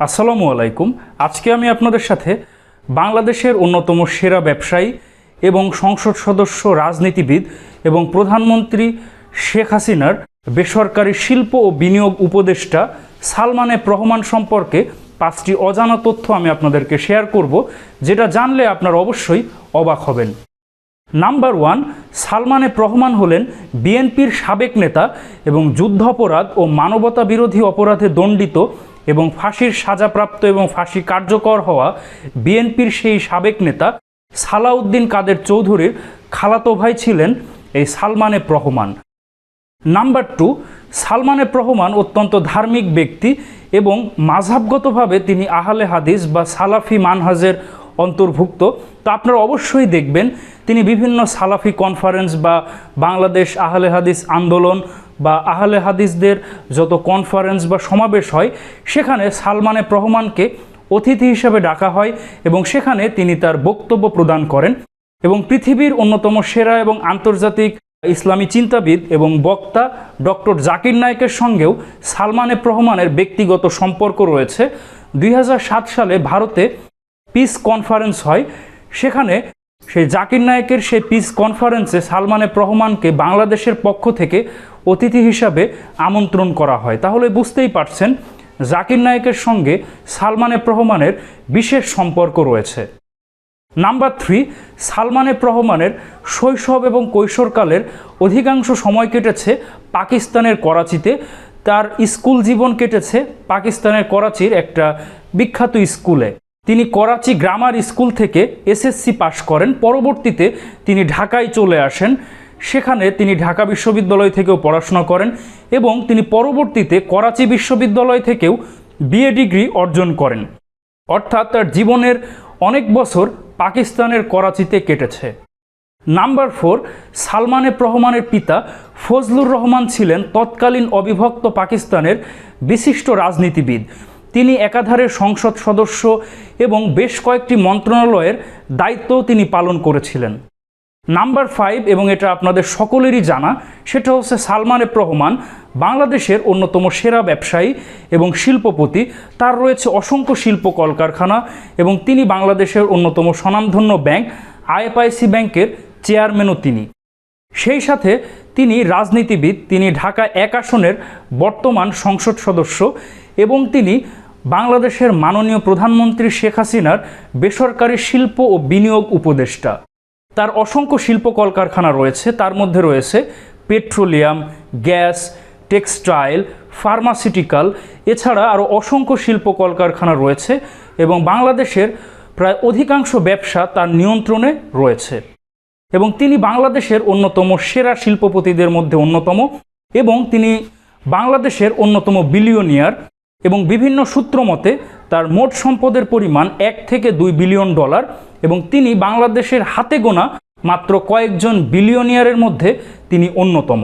আসসালামু আলাইকুম। আজকে আমি আপনাদের সাথে বাংলাদেশের অন্যতম সেরা ব্যবসায়ী এবং সংসদ সদস্য, রাজনীতিবিদ এবং প্রধানমন্ত্রী শেখ হাসিনার বেসরকারি শিল্প ও বিনিয়োগ উপদেষ্টা সালমানে রহমান সম্পর্কে পাঁচটি অজানা তথ্য আমি আপনাদেরকে শেয়ার করব, যেটা জানলে আপনারা অবশ্যই অবাক হবেন। নাম্বার ওয়ান, সালমানে রহমান হলেন বিএনপির সাবেক নেতা এবং যুদ্ধাপরাধ ও মানবতা বিরোধী অপরাধে দণ্ডিত এবং ফাঁসির সাজাপ্রাপ্ত এবং ফাঁসি কার্যকর হওয়া বিএনপির সেই সাবেক নেতা সালাউদ্দিন কাদের চৌধুরীর খালাতো ভাই ছিলেন এই সালমানে রহমান নাম্বার টু, সালমানে রহমান অত্যন্ত ধার্মিক ব্যক্তি এবং মাঝাবগতভাবে তিনি আহলে হাদিস বা সালাফি মানহাজের অন্তর্ভুক্ত। তো আপনারা অবশ্যই দেখবেন তিনি বিভিন্ন সালাফি কনফারেন্স বা বাংলাদেশ আহলে হাদিস আন্দোলন বা আহলে হাদিসদের যত কনফারেন্স বা সমাবেশ হয়, সেখানে সালমানে রহমানকে অতিথি হিসেবে ডাকা হয় এবং সেখানে তিনি তার বক্তব্য প্রদান করেন এবং পৃথিবীর অন্যতম সেরা এবং আন্তর্জাতিক ইসলামী চিন্তাবিদ এবং বক্তা ডক্টর জাকির নায়েকের সঙ্গেও সালমানে রহমানের ব্যক্তিগত সম্পর্ক রয়েছে। দুই হাজার সাত সালে ভারতে পিস কনফারেন্স হয়। সেখানে সেই জাকির নায়েকের সেই পিস কনফারেন্সে সালমানে রহমানকে বাংলাদেশের পক্ষ থেকে অতিথি হিসাবে আমন্ত্রণ করা হয়। তাহলে বুঝতেই পারছেন, জাকির নায়েকের সঙ্গে সালমানে রহমানের বিশেষ সম্পর্ক রয়েছে। নাম্বার থ্রি সালমানে রহমানের শৈশব এবং কৈশোরকালের অধিকাংশ সময় কেটেছে পাকিস্তানের করাচিতে। তার স্কুল জীবন কেটেছে পাকিস্তানের করাচির একটা বিখ্যাত স্কুলে। তিনি করাচি গ্রামার স্কুল থেকে এসএসসি পাশ করেন। পরবর্তীতে তিনি ঢাকায় চলে আসেন। সেখানে তিনি ঢাকা বিশ্ববিদ্যালয় থেকেও পড়াশোনা করেন এবং তিনি পরবর্তীতে করাচি বিশ্ববিদ্যালয় থেকেও বিএ ডিগ্রি অর্জন করেন। অর্থাৎ তার জীবনের অনেক বছর পাকিস্তানের করাচিতে কেটেছে। নাম্বার ফোর, সালমানে রহমানের পিতা ফজলুর রহমান ছিলেন তৎকালীন অবিভক্ত পাকিস্তানের বিশিষ্ট রাজনীতিবিদ। তিনি একাধারে সংসদ সদস্য এবং বেশ কয়েকটি মন্ত্রণালয়ের দায়িত্বও তিনি পালন করেছিলেন। নাম্বার ফাইভ, এবং এটা আপনাদের সকলেরই জানা, সেটা হচ্ছে সালমানে রহমান, বাংলাদেশের অন্যতম সেরা ব্যবসায়ী এবং শিল্পপতি। তার রয়েছে অসংখ্য শিল্প কলকারখানা এবং তিনি বাংলাদেশের অন্যতম স্বনামধন্য ব্যাংক, আইএফআইসি ব্যাংকের চেয়ারম্যানও তিনি। সেই সাথে তিনি রাজনীতিবিদ, তিনি ঢাকা এক আসনের বর্তমান সংসদ সদস্য এবং তিনি বাংলাদেশের মাননীয় প্রধানমন্ত্রী শেখ হাসিনার বেসরকারি শিল্প ও বিনিয়োগ উপদেষ্টা। তার অসংখ্য শিল্প কলকারখানা রয়েছে, তার মধ্যে রয়েছে পেট্রোলিয়াম, গ্যাস, টেক্সটাইল, ফার্মাসিউটিক্যাল, এছাড়া আরও অসংখ্য শিল্প কলকারখানা রয়েছে এবং বাংলাদেশের প্রায় অধিকাংশ ব্যবসা তার নিয়ন্ত্রণে রয়েছে। এবং তিনি বাংলাদেশের অন্যতম সেরা শিল্পপতিদের মধ্যে অন্যতম এবং তিনি বাংলাদেশের অন্যতম বিলিয়নিয়ার এবং বিভিন্ন সূত্র মতে, তার মোট সম্পদের পরিমাণ এক থেকে দুই বিলিয়ন ডলার এবং তিনি বাংলাদেশের হাতে গোনা মাত্র কয়েকজন বিলিয়নিয়ারের মধ্যে তিনি অন্যতম।